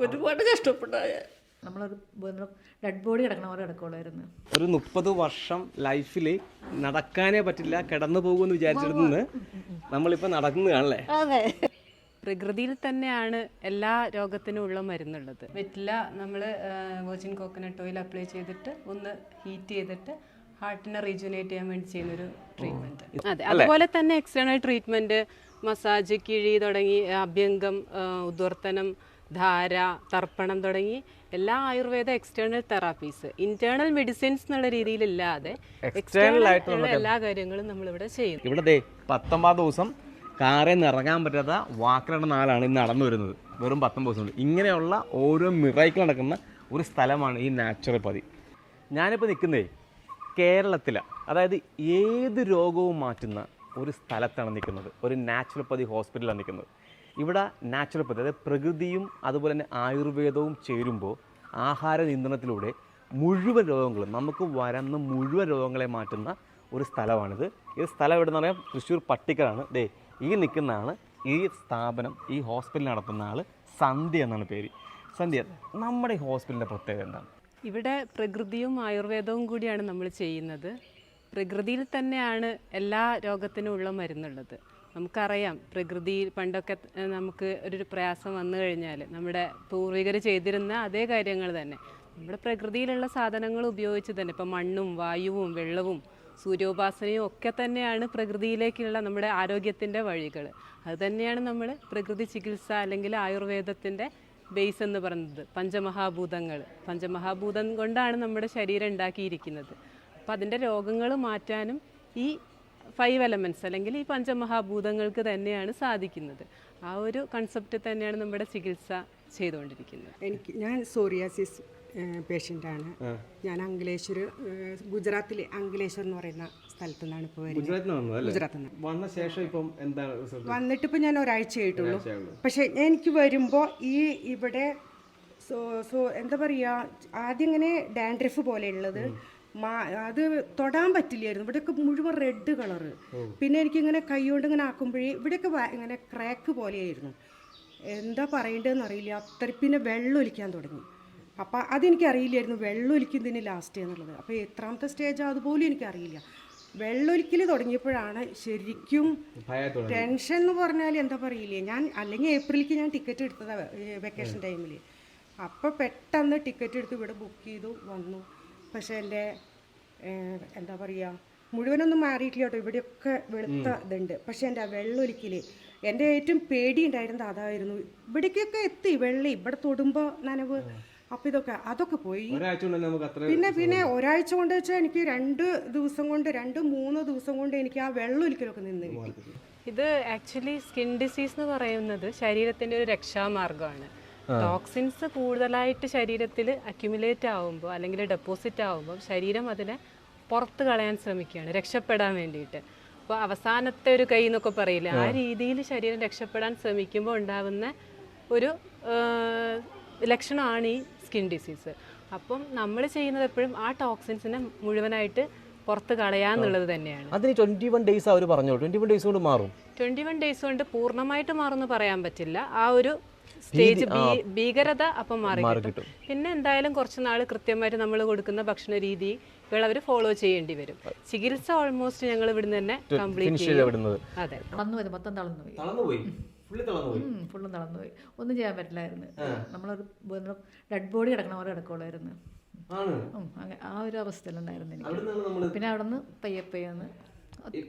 ഒരുപാട് കഷ്ടപ്പെട്ടായ നമ്മളൊരു dead body കിടക്കണ പോലെ കിടക്കുള്ളായിരുന്നു ഒരു മുപ്പത് വർഷം ലൈഫിൽ നടക്കാനേ പറ്റില്ല കിടന്നു പോകുമെന്ന് വിചാരിച്ചിരുന്ന് നമ്മളിപ്പോൾ നടക്കുന്നതാണല്ലേ? അതെ. പ്രകൃതിയിൽ തന്നെയാണ് എല്ലാ രോഗത്തിനും ഉള്ള മരുന്നുള്ളത്. വെറ്റില നമ്മൾ വെർജിൻ കോക്കനട്ട് ഓയിൽ അപ്ലൈ ചെയ്തിട്ട് ഒന്ന് ഹീറ്റ് ചെയ്തിട്ട് ഹാർട്ടിനെ റീജുനേറ്റ് ചെയ്യാൻ വേണ്ടി ചെയ്യുന്ന ഒരു ട്രീറ്റ്മെന്റ് അതെ അതുപോലെ തന്നെ എക്സ്റ്റേണൽ ട്രീറ്റ്മെന്റ് മസാജ് കിഴി തുടങ്ങി അഭ്യംഗം ഉദ്വർത്തനം ധാര തർപ്പണം തുടങ്ങി എല്ലാ Ayurveda external therapies internal medicines എന്നുള്ള രീതിയിലില്ലാതെ എക്സ്റ്റേണൽ ആയിട്ടുള്ള എല്ലാ കാര്യങ്ങളും നമ്മൾ ഇവിടെ ചെയ്യുന്നു. ഇവിടെ പത്തൊമ്പത് ദിവസം കാറിൽ നിന്ന് ഇറങ്ങാൻ പറ്റാത്ത വാക്കിലുള്ള നാളാണ് ഇന്ന് നടന്നു വരുന്നത്. വെറും പത്തൊമ്പത് ദിവസം ഇങ്ങനെയുള്ള ഓരോ മിറൈക്കിൾ നടക്കുന്ന ഒരു സ്ഥലമാണ് ഈ നാച്ചുറൽ നാച്ചുറോപ്പതി ഞാനിപ്പോൾ നിൽക്കുന്നേ കേരളത്തിലാണ് അതായത് ഏത് രോഗവും മാറ്റുന്ന ഒരു സ്ഥലത്താണ് നിൽക്കുന്നത്. ഒരു നാച്ചുറൽ നാച്ചുറോപ്പതി ഹോസ്പിറ്റലാണ് നിൽക്കുന്നത്. ഇവിടെ നാച്ചുറോപ്പതി അതായത് പ്രകൃതിയും അതുപോലെ തന്നെ ആയുർവേദവും ചേരുമ്പോൾ ആഹാര നിയന്ത്രണത്തിലൂടെ മുഴുവൻ രോഗങ്ങളും നമുക്ക് വരുന്ന മുഴുവൻ രോഗങ്ങളെ മാറ്റുന്ന ഒരു സ്ഥലമാണിത്. ഈ സ്ഥലം എവിടെ നിന്ന് പറയാം? തൃശ്ശൂർ പട്ടിക്കലാണ്. ദേ ഈ നിൽക്കുന്നതാണ് ഈ സ്ഥാപനം ഈ ഹോസ്പിറ്റൽ നടത്തുന്ന ആൾ സന്ധ്യ എന്നാണ് പേര്. സന്ധ്യ നമ്മുടെ ഈ ഹോസ്പിറ്റലിന്റെ പ്രത്യേകത എന്താണ്? ഇവിടെ പ്രകൃതിയും ആയുർവേദവും കൂടിയാണ് നമ്മൾ ചെയ്യുന്നത്. പ്രകൃതിയിൽ തന്നെയാണ് എല്ലാ രോഗത്തിനും ഉള്ള മരുന്നുള്ളത്. നമുക്കറിയാം പ്രകൃതിയിൽ പണ്ടൊക്കെ നമുക്ക് ഒരു പ്രയാസം വന്നു കഴിഞ്ഞാൽ നമ്മുടെ പൂർവികർ ചെയ്തിരുന്ന അതേ കാര്യങ്ങൾ തന്നെ. നമ്മുടെ പ്രകൃതിയിലുള്ള സാധനങ്ങൾ ഉപയോഗിച്ച് തന്നെ ഇപ്പം മണ്ണും വായുവും വെള്ളവും സൂര്യോപാസനയും ഒക്കെ തന്നെയാണ് പ്രകൃതിയിലേക്കുള്ള നമ്മുടെ ആരോഗ്യത്തിന്റെ വഴികൾ. അത് തന്നെയാണ് നമ്മൾ പ്രകൃതി ചികിത്സ അല്ലെങ്കിൽ ആയുർവേദത്തിന്റെ ബേസ് എന്ന് പറയുന്നത്. പഞ്ചമഹാഭൂതങ്ങൾ. പഞ്ചമഹാഭൂതം കൊണ്ടാണ് നമ്മുടെ ശരീരം ഉണ്ടാക്കിയിരിക്കുന്നത്. അപ്പം അതിന്റെ രോഗങ്ങൾ മാറ്റാനും ഈ ഫൈവ് എലമെന്റ്സ് അല്ലെങ്കിൽ ഈ പഞ്ചമഹാഭൂതങ്ങൾക്ക് തന്നെയാണ് സാധിക്കുന്നത്. ആ ഒരു കൺസെപ്റ്റ് തന്നെയാണ് നമ്മുടെ ചികിത്സ ചെയ്തുകൊണ്ടിരിക്കുന്നത്. എനിക്ക് ഞാൻ സോറിയാസിസ് പേഷ്യന്റാണ് ഞാൻ അങ്കലേശ്വർ ഗുജറാത്തിലെ അങ്കലേശ്വർ എന്ന് പറയുന്ന സ്ഥലത്തു നിന്നാണ് ഇപ്പോൾ വരുന്നത് ഗുജറാത്തിൽ നിന്ന് വന്ന ശേഷം ഇപ്പം എന്താണ് വന്നിട്ട് ഇപ്പം ഞാൻ ഒരാഴ്ചയായിട്ടുള്ളൂ. പക്ഷെ എനിക്ക് വരുമ്പോൾ ഈ ഇവിടെ സോ സോ എന്താ പറയുക ആദ്യം ഇങ്ങനെ ഡാൻഡ്രഫ് പോലെയുള്ളത്. അത് തൊടാൻ പറ്റില്ലായിരുന്നു. ഇവിടെയൊക്കെ മുഴുവൻ റെഡ് കളറ് പിന്നെ എനിക്കിങ്ങനെ കൈ കൊണ്ട് ഇങ്ങനെ ആക്കുമ്പോഴേ ഇവിടെയൊക്കെ ഇങ്ങനെ ക്രാക്ക് പോലെയായിരുന്നു. എന്താ പറയേണ്ടതെന്ന് അറിയില്ല. അത്ര പിന്നെ വെള്ളം ഒലിക്കാൻ തുടങ്ങി. അപ്പം അതെനിക്ക് അറിയില്ലായിരുന്നു വെള്ളം ഒലിക്കുന്നതിന് ലാസ്റ്റ് എന്നുള്ളത്. അപ്പോൾ എത്രാമത്തെ സ്റ്റേജ് അതുപോലും എനിക്കറിയില്ല. വെള്ളൊലിക്കൽ തുടങ്ങിയപ്പോഴാണ് ശരിക്കും ടെൻഷൻ എന്ന് പറഞ്ഞാൽ എന്താ പറയില്ലേ? ഞാൻ അല്ലെങ്കിൽ ഏപ്രിലേക്ക് ഞാൻ ടിക്കറ്റ് എടുത്തത് വെക്കേഷൻ ടൈമിൽ അപ്പോൾ പെട്ടെന്ന് ടിക്കറ്റ് എടുത്ത് ഇവിടെ ബുക്ക് ചെയ്തു വന്നു. പക്ഷേ എന്റെ എന്താ പറയുക മുഴുവനൊന്നും മാറിയിട്ടില്ല കേട്ടോ. ഇവിടെയൊക്കെ വെളുത്ത ഇതുണ്ട്. പക്ഷെ എന്റെ ആ വെള്ളമൊലിക്കൽ എന്റെ ഏറ്റവും പേടി ഉണ്ടായിരുന്നത് അതായിരുന്നു. ഇവിടേക്കൊക്കെ എത്തി വെള്ളി ഇവിടെ തൊടുമ്പോൾ നനവ് അപ്പൊ ഇതൊക്കെ അതൊക്കെ പോയി. പിന്നെ പിന്നെ ഒരാഴ്ച കൊണ്ട് വെച്ചാൽ എനിക്ക് രണ്ട് ദിവസം കൊണ്ട് രണ്ട് മൂന്ന് ദിവസം കൊണ്ട് എനിക്ക് ആ വെള്ളം ഒലിക്കലൊക്കെ നിന്ന് കിട്ടി. ഇത് ആക്ച്വലി സ്കിൻ ഡിസീസ് എന്ന് പറയുന്നത് ശരീരത്തിന്റെ ഒരു രക്ഷാമാർഗമാണ്. ടോക്സിൻസ് കൂടുതലായിട്ട് ശരീരത്തിൽ അക്യുമുലേറ്റ് ആവുമ്പോൾ അല്ലെങ്കിൽ ഡെപ്പോസിറ്റ് ആവുമ്പോൾ ശരീരം അതിനെ പുറത്ത് കളയാൻ ശ്രമിക്കുകയാണ് രക്ഷപ്പെടാൻ വേണ്ടിയിട്ട്. അപ്പോൾ അവസാനത്തെ ഒരു കൈ എന്നൊക്കെ പറയില്ല ആ രീതിയിൽ ശരീരം രക്ഷപ്പെടാൻ ശ്രമിക്കുമ്പോൾ ഉണ്ടാവുന്ന ഒരു ലക്ഷണമാണ് ഈ സ്കിൻ ഡിസീസ് അപ്പം നമ്മൾ ചെയ്യുന്നത് എപ്പോഴും ആ ടോക്സിൻസിനെ മുഴുവനായിട്ട് പുറത്ത് കളയാന്നുള്ളത് തന്നെയാണ്. അതിന് ട്വന്റി വൺ ഡേയ്സ് അവർ പറഞ്ഞു ട്വന്റി വൺ ഡേയ്സ് കൊണ്ട് മാറും. ട്വന്റി വൺ ഡേയ്സ് കൊണ്ട് പൂർണമായിട്ട് മാറുമെന്ന് പറയാൻ പറ്റില്ല. ആ ഒരു സ്റ്റേജ് ഭീകരത അപ്പം മാറി കിട്ടും. പിന്നെ എന്തായാലും കുറച്ച് നാൾ കൃത്യമായിട്ട് നമ്മൾ കൊടുക്കുന്ന ഭക്ഷണ രീതി അവർ ഫോളോ ചെയ്യേണ്ടി വരും. ചികിത്സ ഓൾമോസ്റ്റ് ഞങ്ങൾ ഇവിടുന്ന് തന്നെ കംപ്ലീറ്റ് ചെയ്യും. അതെ. തളർന്നു പോയി മൊത്തം തളർന്നു പോയി തളർന്നുപോയി ഫുള്ളി തളർന്നുപോയി ഒന്നും ചെയ്യാൻ പറ്റില്ലായിരുന്നു. നമ്മളൊരു ഡെഡ് ബോഡി കിടക്കണ പോലെ കിടക്കുള്ളായിരുന്നു ആ ഒരു അവസ്ഥയിലുണ്ടായിരുന്നു എനിക്ക്. പിന്നെ അവിടെ നിന്ന് പയ്യെ പയ്യെന്ന്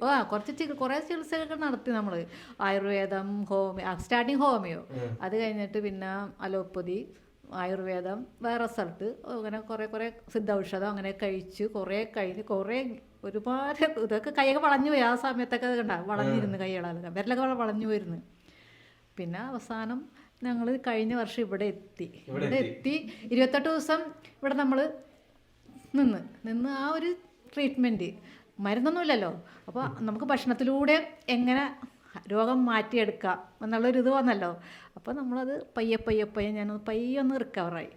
ആ കുറച്ച് കുറെ ചികിത്സകളൊക്കെ നടത്തി നമ്മൾ ആയുർവേദം ഹോമിയോ സ്റ്റാർട്ടിങ് ഹോമിയോ. അത് കഴിഞ്ഞിട്ട് പിന്നെ അലോപ്പതി ആയുർവേദം വേറെ സ്ഥലത്ത്. അങ്ങനെ കുറേ കുറേ സിദ്ധ ഔഷധം അങ്ങനെ കഴിച്ച്. കുറേ കഴിഞ്ഞ് കുറേ ഒരുപാട് ഇതൊക്കെ കൈയൊക്കെ വളഞ്ഞു പോയി. ആ സമയത്തൊക്കെ അത് കണ്ട വളഞ്ഞിരുന്നു കൈകളൊക്കെ. വിരലൊക്കെ വളഞ്ഞു പോയിരുന്നു. പിന്നെ അവസാനം ഞങ്ങൾ കഴിഞ്ഞ വർഷം ഇവിടെ എത്തി. ഇവിടെ എത്തി. ഇരുപത്തെട്ട് ദിവസം ഇവിടെ നമ്മൾ നിന്ന്. നിന്ന് ആ ഒരു ട്രീറ്റ്മെന്റ് മരുന്നൊന്നുമില്ലല്ലോ. അപ്പോൾ നമുക്ക് ഭക്ഷണത്തിലൂടെ എങ്ങനെ രോഗം മാറ്റിയെടുക്കാം എന്നുള്ളൊരു ഇത് വന്നല്ലോ. അപ്പോൾ നമ്മളത് പയ്യെ പയ്യെ പയ്യെ ഞാൻ പയ്യെ ഒന്ന് റിക്കവറായി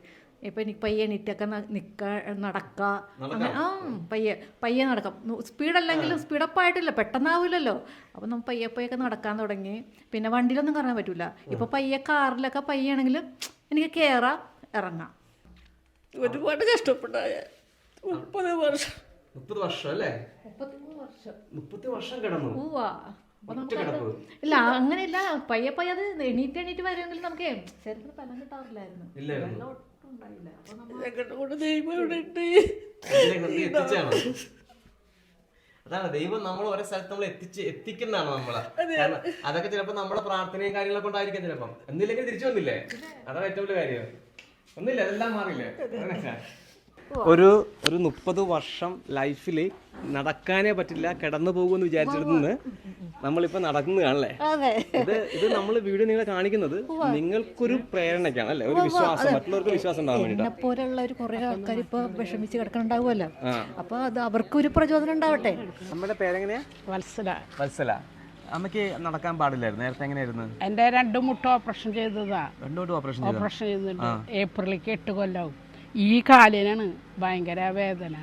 ഇപ്പം എനിക്ക് പയ്യെ എണീറ്റൊക്കെ നിൽക്ക നടക്കുക അങ്ങനെ ആ പയ്യെ പയ്യെ നടക്കാം. സ്പീഡല്ലെങ്കിലും സ്പീഡപ്പായിട്ടില്ല പെട്ടെന്നാവില്ലല്ലോ. അപ്പോൾ നമ്മൾ പയ്യെ പയ്യൊക്കെ നടക്കാൻ തുടങ്ങി. പിന്നെ വണ്ടിയിലൊന്നും കയറാൻ പറ്റില്ല ഇപ്പോൾ പയ്യെ കാറിലൊക്കെ പയ്യാണെങ്കിൽ എനിക്ക് കയറാം ഇറങ്ങാം ഒരുപാട് കഷ്ടപ്പെട്ടായ മുപ്പത് വർഷം. മുപ്പത് വർഷം അല്ലേ? മുപ്പത്തി വർഷം കിടന്നു. ഇല്ല അങ്ങനെയല്ല. പയ്യെ പയ്യെ അത് എണീറ്റ് എണീറ്റ് വരുമെങ്കിൽ നമുക്ക് ശരീരത്തിന് ബലം കിട്ടാറില്ലായിരുന്നു. അതാണ് ദൈവം നമ്മൾ ഓരോ സ്ഥലത്ത് നമ്മൾ എത്തിച്ച് എത്തിക്കുന്നതാണ് നമ്മളെ. കാരണം അതൊക്കെ ചിലപ്പോ നമ്മുടെ പ്രാർത്ഥനയും കാര്യങ്ങളൊക്കെ കൊണ്ടായിരിക്കും ചിലപ്പം. എന്നില്ലെങ്കിൽ തിരിച്ചു വന്നില്ലേ? അതാണ് ഏറ്റവും വലിയ കാര്യം. ഒന്നില്ല അതെല്ലാം മാറിയില്ലേ? ഒരു ഒരു മുപ്പത് വർഷം ലൈഫിൽ നടക്കാനേ പറ്റില്ല കിടന്നു പോകുമെന്ന് വിചാരിച്ചിരുന്ന് നമ്മളിപ്പോ നടക്കുന്നതാണല്ലേ? ഇത് ഇത് നമ്മൾ വീഡിയോ നിങ്ങളെ കാണിക്കുന്നത് നിങ്ങൾക്കൊരു പ്രേരണയ്ക്കാണ് അല്ലെ? ഒരു വിശ്വാസം മറ്റുള്ളവർക്ക് വിശ്വാസം ഉണ്ടാവാൻ വേണ്ടിട്ടാണ് എന്നെ പോലുള്ള ഒരു കുറെ ആൾക്കാർ ഇപ്പൊ വിഷമിച്ച് കിടക്കണുണ്ടാവുമല്ലോ. അപ്പൊ അത് അവർക്കൊരു പ്രചോദനം ഉണ്ടാവട്ടെ. നമ്മുടെ പേരെങ്ങനെയാ? വത്സല. വത്സല. അമ്മയ്ക്ക് നടക്കാൻ പാടില്ലായിരുന്നു. നേരത്തെ എങ്ങനെയായിരുന്നു? എന്റെ രണ്ട് മുട്ട ഓപ്പറേഷൻ ചെയ്തതാ. മുട്ട ഓപ്പറേഷൻ ഓപ്പറേഷൻ ചെയ്തിട്ടുണ്ട് ഏപ്രിലേക്ക് എട്ട് കൊല്ലവും. ഈ കാലിനാണ് ഭയങ്കര വേദന.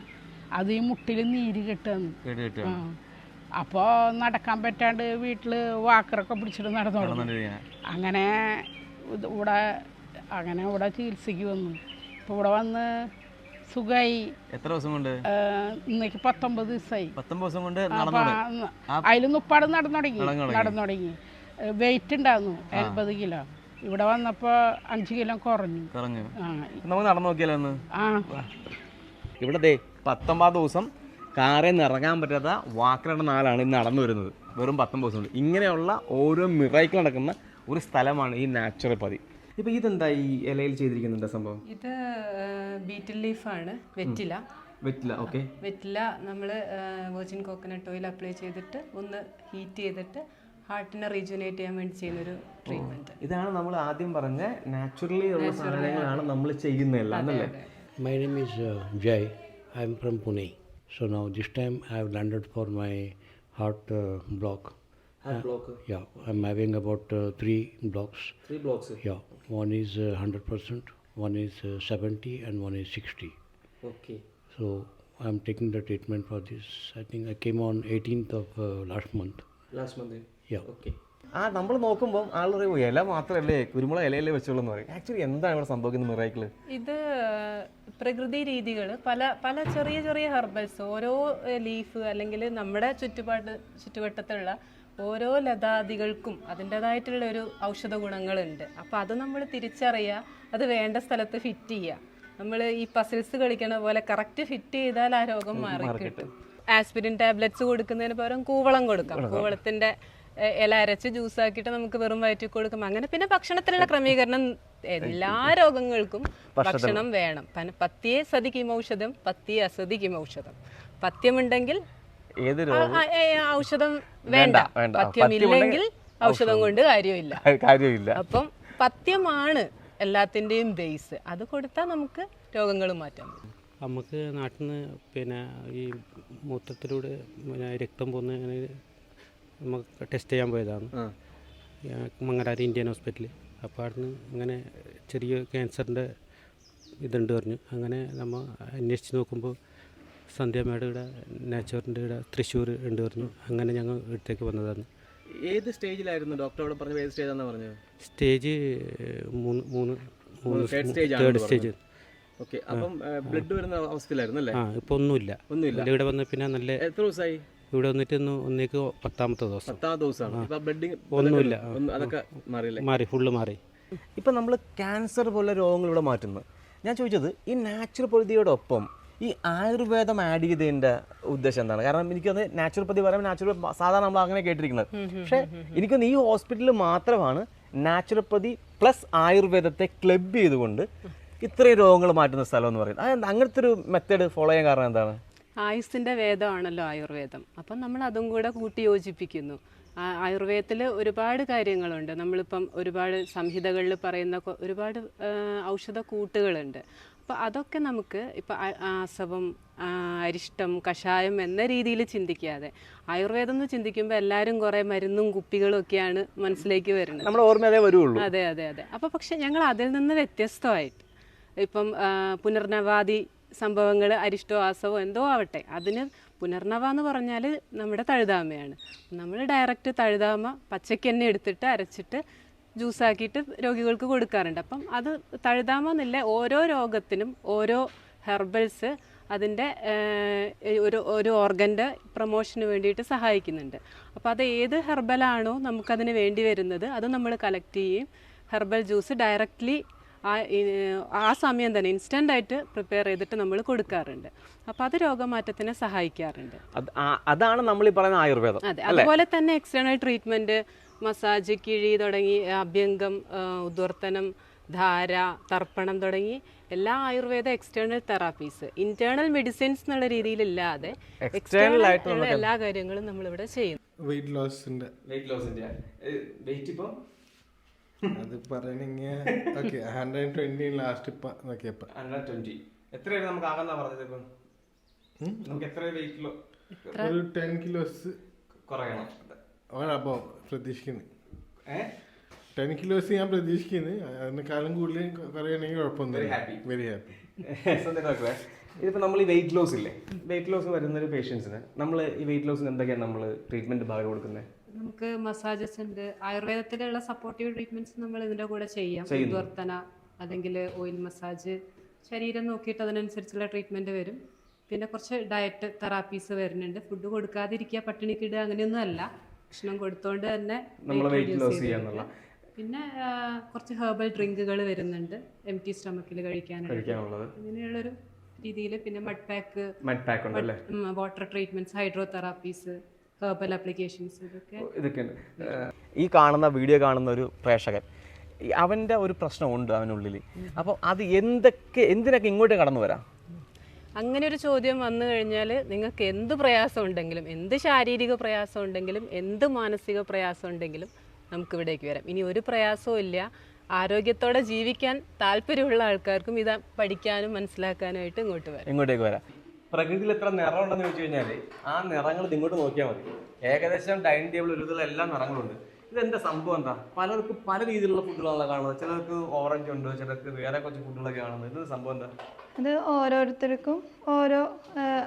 അത് ഈ മുട്ടിൽ നീര് കെട്ടുന്നു അപ്പോ അപ്പോൾ നടക്കാൻ പറ്റാണ്ട് വീട്ടിൽ വാക്കറൊക്കെ പിടിച്ചിട്ട് നടന്നു തുടങ്ങി അങ്ങനെ ഇവിടെ അങ്ങനെ ഇവിടെ ചികിത്സയ്ക്ക് വന്നു. ഇപ്പോൾ ഇവിടെ വന്ന് സുഖായി. എത്ര ദിവസം കൊണ്ട്? ഇന്നേക്ക് പത്തൊമ്പത് ദിവസമായി പത്തൊമ്പത് ദിവസം കൊണ്ട് അതിൽ മുപ്പാട് നടന്നു നടന്നു തുടങ്ങി. നടന്നു തുടങ്ങി വെയിറ്റ് ഉണ്ടായിരുന്നു എൺപത് കിലോ. ഇവിടെ വന്നപ്പോൾ അഞ്ച് കിലോ കുറഞ്ഞു. കുറഞ്ഞു. ആ നമുക്ക് നടന്നു നോക്കിയാലോ ഒന്ന് ആ. ഇവിടെ ദേ പത്തൊമ്പത് ദിവസം കാറിൽ നിന്ന് ഇറങ്ങാൻ പറ്റാത്ത വാക്കിലുള്ള നാലാണ് ഇന്ന് നടന്നു വരുന്നത്. വെറും പത്തൊമ്പത് ദിവസം ഇങ്ങനെയുള്ള ഓരോ മിറൈക്കിൾ നടക്കുന്ന ഒരു സ്ഥലമാണ് ഈ നാച്ചുറൽ പതി. ഇപ്പൊ ഇതെന്താ ഈ ഇലയിൽ ചെയ്തിരിക്കുന്നുണ്ട് സംഭവം? ഇത് ബീറ്റിൽ ലീഫാണ് വെറ്റില. വെറ്റില ഓക്കെ വെറ്റില നമ്മൾ വെർജിൻ കോക്കനട്ട് ഓയിൽ അപ്ലൈ ചെയ്തിട്ട് ഒന്ന് ഹീറ്റ് ചെയ്തിട്ട് ഹാർട്ടിനെ റീജുനേറ്റ് ചെയ്യാൻ വേണ്ടി ചെയ്യുന്നൊരു ട്രീറ്റ്മെൻറ്റ് ഇതാണ് നമ്മൾ ആദ്യം പറഞ്ഞ നാച്ചുറലി ഉള്ള സാധനങ്ങളാണ് നമ്മൾ ചെയ്യുന്നതെല്ലാം അല്ലേ My name is uh, Jay. I'm from Pune. So now this time I have landed for my heart uh, block. Block Yeah, I'm having about uh, three blocks. Three blocks Yeah, one is uh, 100%, one is uh, 70, and one is 60. Okay So I'm taking the treatment for this. I think I came on 18th of uh, last month. Last month Yeah. Okay ആ നമ്മൾ നോക്കുമ്പോൾ ആൾ പറയും "ഓ, ഇല മാത്രമല്ലേ കുരുമുളക് ഇലയിലേ വെച്ചോളൂ എന്ന് പറയും. ആക്ച്വലി എന്താണ് ഇവിടെ സംഭവിക്കുന്നത് മിറാക്കിൾ ഇത് പ്രകൃതി രീതികൾ പല പല ചെറിയ ചെറിയ ഹെർബൽസ് ഓരോ ലീഫ് അല്ലെങ്കിൽ നമ്മുടെ ചുറ്റുപാട് ചുറ്റുവട്ടത്തുള്ള ഓരോ ലതാദികൾക്കും അതിന്റെതായിട്ടുള്ള ഒരു ഔഷധ ഗുണങ്ങളുണ്ട്. അപ്പോൾ അത് നമ്മൾ തിരിച്ചറിയുക അത് വേണ്ട സ്ഥലത്ത് ഫിറ്റ് ചെയ്യുക നമ്മൾ ഈ പസിൽസ് കളിക്കണ പോലെ കറക്റ്റ് ഫിറ്റ് ചെയ്താൽ ആ രോഗം മാറി കിട്ടും ആസ്പിരിൻ ടാബ്ലറ്റ്സ് കൊടുക്കുന്നതിന് പകരം കൂവളം കൊടുക്കാം. കൂവളത്തിന്റെ എ- ഇല അരച്ച് ജ്യൂസ് ആക്കിയിട്ട് നമുക്ക് വെറും വയറ്റിൽ കൊടുക്കും അങ്ങനെ പിന്നെ ഭക്ഷണത്തിലുള്ള ക്രമീകരണം എല്ലാ രോഗങ്ങൾക്കും ഭക്ഷണം വേണം. പത്തിയെ സതിക്കും ഔഷധം പത്തിയെ അസതിക്കും ഔഷധം. പത്യമുണ്ടെങ്കിൽ ഏത് ഔഷധം വേണ്ട. പത്യമില്ലെങ്കിൽ ഔഷധം കൊണ്ട് കാര്യമില്ല. കാര്യമില്ല. അപ്പം പത്യമാണ് എല്ലാത്തിന്റെയും ബേസ് അത് കൊടുത്താൽ നമുക്ക് രോഗങ്ങൾ മാറ്റാം നമുക്ക് നാട്ടിൽ നിന്ന് പിന്നെ ഈ മൂത്രത്തിലൂടെ രക്തം പോകുന്ന നമുക്ക് ടെസ്റ്റ് ചെയ്യാൻ പോയതാണ്. ഞാൻ മംഗലാരി ഇന്ത്യൻ ഹോസ്പിറ്റലിൽ അപ്പോൾ അവിടുന്ന് ഇങ്ങനെ ചെറിയ ക്യാൻസറിന്റെ ഇതുണ്ട് പറഞ്ഞു. അങ്ങനെ നമ്മൾ അന്വേഷിച്ച് നോക്കുമ്പോൾ സന്ധ്യമേട ഇവിടെ നാച്ചുറിന്റെ ഇവിടെ തൃശ്ശൂർ ഉണ്ട് പറഞ്ഞു. അങ്ങനെ ഞങ്ങൾ ഇവിടത്തേക്ക് വന്നതാണ്. ഏത് സ്റ്റേജിലായിരുന്നു? ഡോക്ടർ അവിടെ പറഞ്ഞു ഏത് സ്റ്റേജാണെന്ന് പറഞ്ഞത്? സ്റ്റേജ് മൂന്ന് മൂന്ന് മൂന്ന് third stage third stage okay അപ്പം ബ്ലഡ് വരുന്ന അവസ്ഥയിലായിരുന്നു അല്ലേ? ആ ഇപ്പോൾ ഒന്നുമില്ല. ഒന്നുമില്ല. ഇവിടെ വന്ന പിന്നെ നല്ല എത്ര ദിവസമായി ഇവിടെ വന്നിട്ട് ഒന്ന് ഒന്നേക്ക് പത്താമത്തെ ദിവസം. പത്താം ദിവസമാണ്. ഇപ്പൊ ബ്ലഡിങ് ഒന്നുമില്ല. അതൊക്കെ മാറിയില്ലേ? മാറി ഫുള്ള് മാറി. ഇപ്പം നമ്മൾ ക്യാൻസർ പോലുള്ള രോഗങ്ങൾ ഇവിടെ മാറ്റുന്നു. ഞാൻ ചോദിച്ചത് ഈ നാച്ചുറോപ്പതിയോടൊപ്പം ഈ ആയുർവേദം ആഡ് ചെയ്തതിന്റെ ഉദ്ദേശം എന്താണ്? കാരണം എനിക്കത് നാച്ചുറോപ്പതി പറയുമ്പോൾ നാച്ചുറൽ സാധാരണ നമ്മൾ അങ്ങനെ കേട്ടിരിക്കുന്നത്. പക്ഷേ എനിക്കൊന്ന് ഈ ഹോസ്പിറ്റലിൽ മാത്രമാണ് നാച്ചുറോപ്പതി പ്ലസ് ആയുർവേദത്തെ ക്ലബ് ചെയ്തുകൊണ്ട് ഇത്രയും രോഗങ്ങൾ മാറ്റുന്ന സ്ഥലം എന്ന് പറയുന്നത്. അത് അങ്ങനത്തെ ഒരു മെത്തേഡ് ഫോളോ ചെയ്യാൻ കാരണം എന്താണ്? ആയുസിന്റെ വേദമാണല്ലോ ആയുർവേദം. അപ്പം നമ്മൾ അതും കൂടെ കൂട്ടി യോജിപ്പിക്കുന്നു. ആയുർവേദത്തിൽ ഒരുപാട് കാര്യങ്ങളുണ്ട്. നമ്മളിപ്പം ഒരുപാട് സംഹിതകളിൽ പറയുന്ന ഒരുപാട് ഔഷധ കൂട്ടുകളുണ്ട്. അപ്പോൾ അതൊക്കെ നമുക്ക് ഇപ്പം ആസവം അരിഷ്ടം കഷായം എന്ന രീതിയിൽ ചിന്തിക്കാതെ ആയുർവേദം എന്ന് ചിന്തിക്കുമ്പോൾ എല്ലാവരും കുറേ മരുന്നും കുപ്പികളും ഒക്കെയാണ് മനസ്സിലേക്ക് വരുന്നത്. നമ്മൾ ഓർമ്മ അതേ വരുള്ളൂ. അതെ അതെ അതെ. അപ്പോൾ പക്ഷെ ഞങ്ങൾ അതിൽ നിന്ന് വ്യത്യസ്തമായിട്ട് ഇപ്പം പുനർനവാദി സംഭവങ്ങൾ അരിഷ്ടോ ആസവോ എന്തോ ആവട്ടെ അതിന് പുനർനവ എന്ന് പറഞ്ഞാൽ നമ്മുടെ തഴുതാമയാണ് നമ്മൾ ഡയറക്റ്റ് തഴുതാമ പച്ചയ്ക്ക് തന്നെ എടുത്തിട്ട് അരച്ചിട്ട് ജ്യൂസാക്കിയിട്ട് രോഗികൾക്ക് കൊടുക്കാറുണ്ട്. അപ്പം അത് തഴുതാമ എന്നില്ല ഓരോ രോഗത്തിനും ഓരോ ഹെർബൽസ് അതിന്റെ ഒരു ഒരു ഓർഗന്റെ പ്രൊമോഷന് വേണ്ടിയിട്ട് സഹായിക്കുന്നുണ്ട്. അപ്പോൾ അത് ഏത് ഹെർബലാണോ നമുക്കതിന് വേണ്ടി വരുന്നത് അത് നമ്മൾ കളക്ട് ചെയ്യും. ഹെർബൽ ജ്യൂസ് ഡയറക്റ്റ്ലി ആ സമയം തന്നെ ഇൻസ്റ്റന്റ് ആയിട്ട് പ്രിപ്പയർ ചെയ്തിട്ട് നമ്മൾ കൊടുക്കാറുണ്ട്. അപ്പോൾ അത് രോഗമാറ്റത്തിനെ സഹായിക്കാറുണ്ട്. അതാണ് നമ്മൾ ഈ പറയുന്ന ആയുർവേദം അതെ. അതുപോലെ തന്നെ എക്സ്റ്റേണൽ ട്രീറ്റ്മെന്റ് മസാജ് കിഴി തുടങ്ങി അഭ്യംഗം ഉദ്വർത്തനം ധാര തർപ്പണം തുടങ്ങി എല്ലാ ayurveda external therapies internal medicines എന്നുള്ള രീതിയിലില്ലാതെ എക്സ്റ്റേണൽ ആയിട്ടുള്ള എല്ലാ കാര്യങ്ങളും നമ്മൾ ഇവിടെ ചെയ്യുന്നു. വെയിറ്റ് ലോസിന്റെ വെയിറ്റ് ലോസിന്റെ വെയിറ്റ് ഇപ്പോൾ അത് പറയണെങ്കിൽ ഓക്കെ ഹൺഡ്രഡ് ട്വന്റി ലാസ്റ്റ് ഇപ്പൊ നോക്കിയപ്പോ. ഹൺഡ്രഡ് ട്വന്റി എത്രയായിരുന്നു നമുക്ക് ആകാന്നാ പറഞ്ഞത് ഇപ്പം? നമുക്ക് എത്ര വെയിറ്റ് ഒരു ടെൻ കിലോസ് കുറയണം. അപ്പോ പ്രതീക്ഷിക്കുന്നു. ടെൻ കിലോസ് ഞാൻ പ്രതീക്ഷിക്കുന്നു. അതിനെക്കാളും കൂടുതൽ കുറയണമെങ്കിൽ കുഴപ്പമൊന്നും കുഴപ്പമൊന്നുമില്ല. വെരി ഹാപ്പി ഇതിപ്പോൾ നമ്മൾ ഈ വെയിറ്റ് ലോസ് ഇല്ലേ? വെയിറ്റ് ലോസ് വരുന്ന ഒരു പേഷ്യൻസിന് നമ്മൾ ഈ വെയിറ്റ് ലോസിന് എന്തൊക്കെയാണ് നമ്മൾ ട്രീറ്റ്മെന്റ് ഭാഗം കൊടുക്കുന്നത് നമുക്ക് മസാജസ് ഉണ്ട്. ആയുർവേദത്തിലുള്ള സപ്പോർട്ടീവ് ട്രീറ്റ്മെന്റ്സ് നമ്മൾ ഇതിന്റെ കൂടെ ചെയ്യാം. ഉദ്വർത്തന അല്ലെങ്കിൽ ഓയിൽ മസാജ് ശരീരം നോക്കിയിട്ട് അതിനനുസരിച്ചുള്ള ട്രീറ്റ്മെന്റ് വരും. പിന്നെ കുറച്ച് ഡയറ്റ് തെറാപ്പീസ് വരുന്നുണ്ട്. ഫുഡ് കൊടുക്കാതിരിക്കുക പട്ടിണിക്കിടുക അങ്ങനെയൊന്നും അല്ല. ഭക്ഷണം കൊടുത്തോണ്ട് തന്നെ പിന്നെ കുറച്ച് ഹെർബൽ ഡ്രിങ്കുകൾ വരുന്നുണ്ട്. എം ടി സ്റ്റമക്കിൽ കഴിക്കാനുള്ളത്. അങ്ങനെയുള്ളൊരു രീതിയിൽ പിന്നെ mud pack water treatments hydro therapies herbal ഇതൊക്കെ. ഇതൊക്കെയുണ്ട്. ഈ കാണുന്ന വീഡിയോ കാണുന്ന ഒരു പ്രേക്ഷകൻ അവന്റെ ഒരു പ്രശ്നമുണ്ട് അവനുള്ളിൽ. അപ്പോൾ അത് എന്തൊക്കെ എന്തിനൊക്കെ ഇങ്ങോട്ട് കടന്നു വരാം? അങ്ങനെ ഒരു ചോദ്യം വന്നു കഴിഞ്ഞാൽ നിങ്ങൾക്ക് എന്ത് പ്രയാസം ഉണ്ടെങ്കിലും എന്ത് ശാരീരിക പ്രയാസം ഉണ്ടെങ്കിലും എന്ത് മാനസിക പ്രയാസം ഉണ്ടെങ്കിലും നമുക്ക് ഇവിടേക്ക് വരാം. ഇനി ഒരു പ്രയാസവും ഇല്ല. ആരോഗ്യത്തോടെ ജീവിക്കാൻ താല്പര്യമുള്ള ആൾക്കാർക്കും ഇത് പഠിക്കാനും മനസ്സിലാക്കാനുമായിട്ട് ഇങ്ങോട്ട് വരാം. ഇങ്ങോട്ടേക്ക് വരാം. പ്രകൃതിയിൽ എത്ര നിറം ഉണ്ടെന്ന് ചോദിച്ചു കഴിഞ്ഞാൽ ആ നിറങ്ങൾ ഇങ്ങോട്ട് നോക്കിയാൽ മതി. ഏകദേശം ഡൈനിങ് ടേബിൾ ഒരു വിധമുള്ള എല്ലാ നിറങ്ങളുണ്ട്. ഇതെന്താ സംഭവം എന്താ? പലർക്കും പല രീതിയിലുള്ള ഫുഡുകളാണ് കാണുന്നത്. ചിലർക്ക് ഓറഞ്ച് ഉണ്ട് ചിലർക്ക് വേറെ കുറച്ച് ഫുഡുകളൊക്കെ കാണുന്നത്. ഇത് സംഭവം എന്താ? ഇത് ഓരോരുത്തർക്കും ഓരോ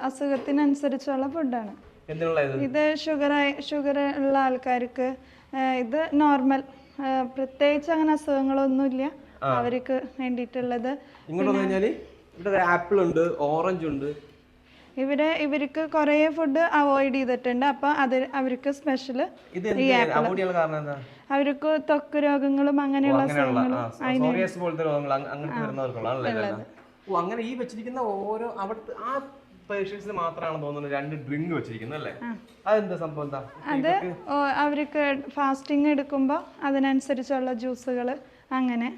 അസുഖത്തിനനുസരിച്ചുള്ള ഫുഡാണ്. ഇത്? ഷുഗറായി ഷുഗർ ഉള്ള ആൾക്കാർക്ക് ഇത് നോർമൽ പ്രത്യേകിച്ച് അങ്ങനെ അസുഖങ്ങളൊന്നുമില്ല. അവർക്ക് വേണ്ടിയിട്ടുള്ളത്. ഇങ്ങോട്ട് വന്നു കഴിഞ്ഞാൽ ഇവിടെ ആപ്പിൾ ഉണ്ട് ഓറഞ്ച് ഉണ്ട് ഇവർ ഇവർക്ക് കുറേ ഫുഡ് അവോയ്ഡ് ചെയ്തിട്ടുണ്ട്. അപ്പൊ അത് അവർക്ക് സ്പെഷ്യൽ ഈ ആപ്പിൾ അവർക്ക് തൊക്ക് രോഗങ്ങളും അങ്ങനെയുള്ള അങ്ങനെ ഈ വെച്ചിരിക്കുന്ന ഓരോ അവിടുത്തെ ആ പേഷ്യൻസിന് മാത്രമാണ് തോന്നുന്നത് രണ്ട് ഡ്രിങ്ക് വെച്ചിരിക്കുന്നത് അല്ലേ? അതെന്താ സംഭവം എന്താ? അത് അവർക്ക് ഫാസ്റ്റിംഗ് എടുക്കുമ്പോൾ അതിനനുസരിച്ചുള്ള ജ്യൂസുകൾ അങ്ങനെ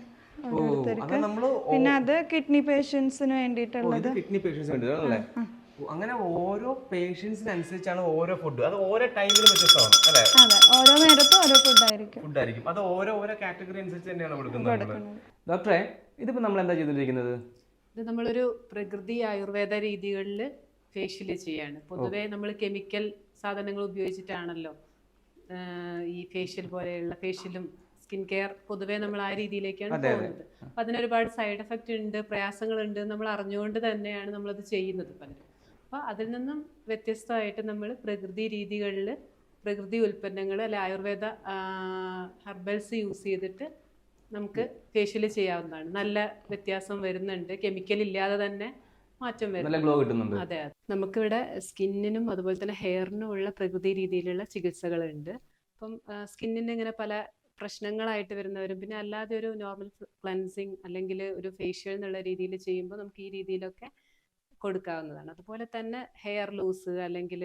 പിന്നെ അത് കിഡ്നി പേഷ്യൻസിന് വേണ്ടിയിട്ടുള്ളത്. കിഡ്നി പേഷ്യൻസ് വേണ്ടി അല്ലേ ഓ, അങ്ങനെ ഓരോ പേഷ്യൻസിനനുസരിച്ചാണ് ഓരോ ഫുഡ് അത് ഓരോ ടൈമിൽ വ്യത്യസ്തമാണ് അല്ലേ? അതെ ഓരോ നേരത്തും ഓരോ ഫുഡായിരിക്കും ഫുഡായിരിക്കും അത് ഓരോ ഓരോ കാറ്റഗറി അനുസരിച്ച് തന്നെയാണ് കൊടുക്കുന്നത്. ഡോക്ടറെ ഇതിപ്പോ നമ്മൾ എന്താ ചെയ്തിരിക്കുന്നത് ഇത് നമ്മളൊരു പ്രകൃതി ആയുർവേദ രീതികളിൽ ഫേഷ്യൽ ചെയ്യാണ്. പൊതുവേ നമ്മൾ കെമിക്കൽ സാധനങ്ങൾ ഉപയോഗിച്ചിട്ടാണല്ലോ ഈ ഫേഷ്യൽ പോലെയുള്ള ഫേഷ്യലും സ്കിൻ കെയർ പൊതുവേ നമ്മൾ ആ രീതിയിലേക്കാണ് പോകുന്നത്. അപ്പം അതിനൊരുപാട് സൈഡ് എഫക്റ്റ് ഉണ്ട് പ്രയാസങ്ങളുണ്ട് നമ്മൾ അറിഞ്ഞുകൊണ്ട് തന്നെയാണ് നമ്മളത് ചെയ്യുന്നത് പലരും. അപ്പോൾ അതിൽ നിന്നും വ്യത്യസ്തമായിട്ട് നമ്മൾ പ്രകൃതി രീതികളിൽ പ്രകൃതി ഉൽപ്പന്നങ്ങൾ അല്ലെ ആയുർവേദ ഹെർബൽസ് യൂസ് ചെയ്തിട്ട് നമുക്ക് ഫേഷ്യൽ ചെയ്യാവുന്നതാണ്. നല്ല വ്യത്യാസം വരുന്നുണ്ട്. കെമിക്കൽ ഇല്ലാതെ തന്നെ മാറ്റം നല്ല വരും കിട്ടുന്നുണ്ട്. അതെ അതെ. നമുക്കിവിടെ സ്കിന്നിനും അതുപോലെ തന്നെ ഹെയറിനും ഉള്ള പ്രകൃതി രീതിയിലുള്ള ചികിത്സകളുണ്ട്. അപ്പം സ്കിന്നിന് ഇങ്ങനെ പല പ്രശ്നങ്ങളായിട്ട് വരുന്നവരും പിന്നെ അല്ലാതെ ഒരു നോർമൽ ക്ലൻസിങ് അല്ലെങ്കിൽ ഒരു ഫേഷ്യൽ എന്നുള്ള രീതിയിൽ ചെയ്യുമ്പോൾ നമുക്ക് ഈ രീതിയിലൊക്കെ കൊടുക്കാവുന്നതാണ്. അതുപോലെ തന്നെ ഹെയർ ലൂസ് അല്ലെങ്കിൽ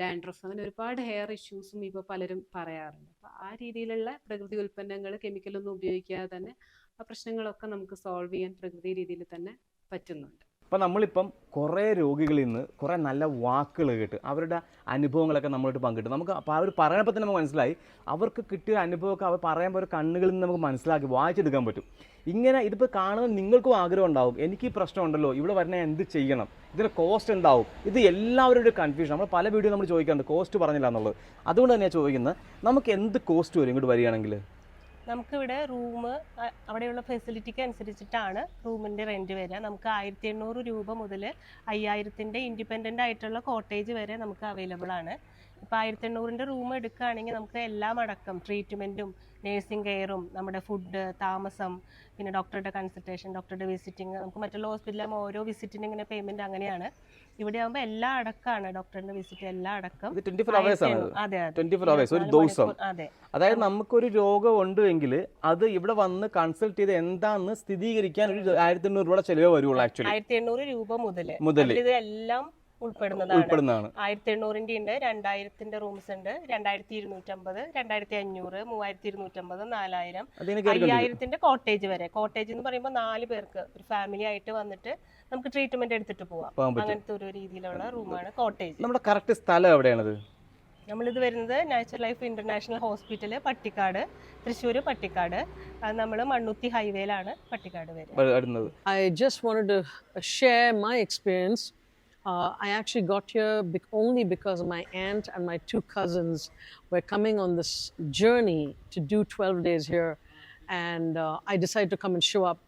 ഡാൻഡ്രഫ് അങ്ങനെ ഒരുപാട് ഹെയർ ഇഷ്യൂസും ഇപ്പോൾ പലരും പറയാറുണ്ട്. അപ്പോൾ ആ രീതിയിലുള്ള പ്രകൃതി ഉൽപ്പന്നങ്ങൾ കെമിക്കലൊന്നും ഉപയോഗിക്കാതെ തന്നെ ആ പ്രശ്നങ്ങളൊക്കെ നമുക്ക് സോൾവ് ചെയ്യാൻ പ്രകൃതി രീതിയിൽ തന്നെ പറ്റുന്നുണ്ട്. അപ്പം നമ്മളിപ്പം കുറേ രോഗികളിൽ നിന്ന് കുറേ നല്ല വാക്കുകൾ കേട്ട് അവരുടെ അനുഭവങ്ങളൊക്കെ നമ്മളോട് പങ്കിട്ട്. നമുക്ക് അപ്പോൾ അവർ പറയണപ്പോൾ തന്നെ നമുക്ക് മനസ്സിലായി. അവർക്ക് കിട്ടിയ അനുഭവമൊക്കെ അവർ പറയുമ്പോൾ ഒരു കണ്ണുകളിൽ നിന്ന് നമുക്ക് മനസ്സിലാക്കി വായിച്ചെടുക്കാൻ പറ്റും. ഇങ്ങനെ ഇതിപ്പോൾ കാണുന്ന നിങ്ങൾക്കും ആഗ്രഹം ഉണ്ടാവും. എനിക്ക് ഈ പ്രശ്നമുണ്ടല്ലോ ഇവിടെ വരണേ എന്ത് ചെയ്യണം? ഇതിന്റെ കോസ്റ്റ് ഉണ്ടാവും ഇത് എല്ലാവരുടെ ഒരു കൺഫ്യൂഷൻ നമ്മൾ പല വീഡിയോ നമ്മൾ ചോദിക്കാറുണ്ട് കോസ്റ്റ് പറഞ്ഞില്ല എന്നുള്ളത്. അതുകൊണ്ട് തന്നെയാണ് ചോദിക്കുന്നത് നമുക്ക് എന്ത് കോസ്റ്റ് വരും ഇങ്ങോട്ട് വരികയാണെങ്കിൽ? നമുക്കിവിടെ റൂം അവിടെയുള്ള ഫെസിലിറ്റിക്ക് അനുസരിച്ചിട്ടാണ് റൂമിന്റെ റെന്റ് വരിക. നമുക്ക് ആയിരത്തി എണ്ണൂറ് രൂപ മുതൽ അയ്യായിരത്തിന്റെ ഇൻഡിപെൻഡന്റ് ആയിട്ടുള്ള കോട്ടേജ് വരെ നമുക്ക് അവൈലബിൾ ആണ് ഇപ്പോൾ ആയിരത്തി എണ്ണൂറിന്റെ റൂം എടുക്കുകയാണെങ്കിൽ നമുക്ക് എല്ലാം അടക്കം ട്രീറ്റ്മെന്റും നേഴ്സിംഗ് കെയറും നമ്മുടെ ഫുഡ് താമസം പിന്നെ ഡോക്ടറുടെ കൺസൾട്ടേഷൻ ഡോക്ടറുടെ വിസിറ്റിംഗ് നമുക്ക് മറ്റുള്ള ഹോസ്പിറ്റലിലാകുമ്പോൾ ഓരോ വിസിറ്റിന് ഇങ്ങനെ പേയ്മെന്റ് അങ്ങനെയാണ്. ഇവിടെ ആകുമ്പോൾ എല്ലാം അടക്കമാണ് ഡോക്ടറിന്റെ വിസിറ്റ് എല്ലാം അടക്കം. അതെ ദിവസം. അതെ. അതായത് നമുക്കൊരു രോഗം ഉണ്ട് എങ്കിൽ അത് ഇവിടെ വന്ന് കൺസൾട്ട് ചെയ്ത് എന്താണെന്ന് സ്ഥിരീകരിക്കാൻ ഒരു ആയിരത്തി എണ്ണൂറ് രൂപയുടെ ചെലവ് വരുള്ളൂ ആക്ച്വലി ആയിരത്തി എണ്ണൂറ് രൂപ മുതൽ മുതൽ ഇതെല്ലാം ഉൾപ്പെടുന്നതാണ്. ആയിരത്തി എണ്ണൂറിന്റെ ഉണ്ട് രണ്ടായിരത്തിന്റെ റൂംസ് ഉണ്ട്. രണ്ടായിരത്തി ഇരുന്നൂറ്റമ്പത് രണ്ടായിരത്തി അഞ്ഞൂറ് മൂവായിരത്തി ഇരുന്നൂറ്റമ്പത് നാലായിരം. അയ്യായിരത്തിന്റെ കോട്ടേജ് വരെ. കോട്ടേജ് എന്ന് പറയുമ്പോൾ നാല് പേർക്ക് ഒരു ഫാമിലി ആയിട്ട് വന്നിട്ട് നമുക്ക് ട്രീറ്റ്മെന്റ് എടുത്തിട്ട് പോവാം. അങ്ങനത്തെ ഒരു രീതിയിലുള്ള റൂമാണ് കോട്ടേജ് നമ്മുടെ കറക്റ്റ് സ്ഥലം എവിടെയാണത്? നമ്മളിത് വരുന്നത് natural life international hospital Pattikkad Thrissur Pattikkad. അത് നമ്മൾ മണ്ണുത്തി ഹൈവേയിലാണ് പട്ടിക്കാട് വരുന്നത് I just want to share my experience my experience. Uh, I actually got here bec- only because my aunt and my two cousins were coming on this journey to do 12 days here. And uh, I decided to come and show up.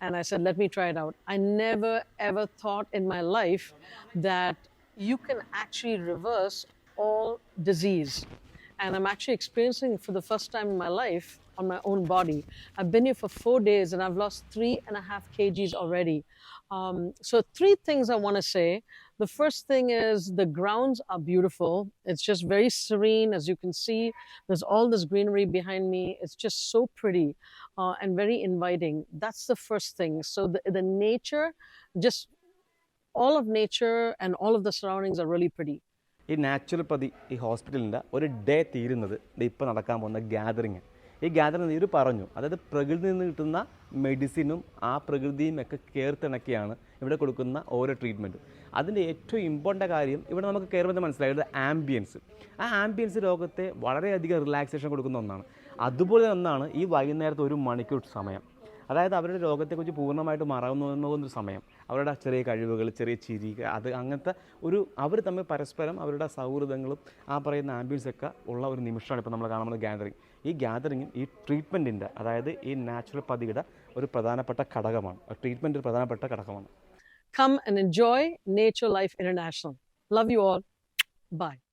And I said, let me try it out. I never ever thought in my life that you can actually reverse all disease. And I'm actually experiencing for the first time in my life on my own body. I've been here for four days and I've lost three and a half kgs already. Um, so, three things I want to say. The first thing is the grounds are beautiful. It's just very serene, as you can see. There's all this greenery behind me. It's just so pretty uh, and very inviting. That's the first thing. So, the, the nature, just all of nature and all of the surroundings are really pretty. ഈ naturopathy ഈ ഹോസ്പിറ്റലിൻ്റെ ഒരു day തീരുന്നത് ഇപ്പോൾ നടക്കാൻ പോകുന്ന gathering ഈ gathering നീര് പറഞ്ഞു. അതായത് പ്രകൃതിയിൽ നിന്ന് കിട്ടുന്ന മെഡിസിനും ആ പ്രകൃതിയും ഒക്കെ ചേർത്തിണക്കിയാണ് ഇവിടെ കൊടുക്കുന്ന ഓരോ ട്രീറ്റ്മെന്റും അതിന്റെ ഏറ്റവും ഇമ്പോർട്ടന്റ് കാര്യം ഇവിടെ നമുക്ക് കയറുമ്പോൾ മനസ്സിലായത് ആംബിയൻസ് ആ ആംബിയൻസ് രോഗത്തെ വളരെയധികം റിലാക്സേഷൻ കൊടുക്കുന്ന ഒന്നാണ്. അതുപോലെ ഒന്നാണ് ഈ വൈകുന്നേരത്തെ ഒരു മണിക്കൂർ സമയം. അതായത് അവരുടെ രോഗത്തെക്കുറിച്ച് പൂർണമായിട്ട് മറന്നു സമയം. അവരുടെ ചെറിയ കഴിവുകൾ ചെറിയ ചിരി അത് അങ്ങനത്തെ ഒരു അവർ തമ്മിൽ പരസ്പരം അവരുടെ സൗഹൃദങ്ങളും ആ പറയുന്ന ആംബിയൻസൊക്കെ ഉള്ള ഒരു നിമിഷമാണ് ഇപ്പോൾ നമ്മൾ കാണുന്നത് ഗ്യാതറിങ് ഈ ഗ്യാതറിങ്ങും ഈ ട്രീറ്റ്മെന്റിന്റെ അതായത് ഈ നാച്ചുറൽ പതിയുടെ ഒരു പ്രധാനപ്പെട്ട ഘടകമാണ്. ട്രീറ്റ്മെന്റ് ഒരു പ്രധാനപ്പെട്ട ഘടകമാണ്. Come and enjoy nature life international love you all Bye.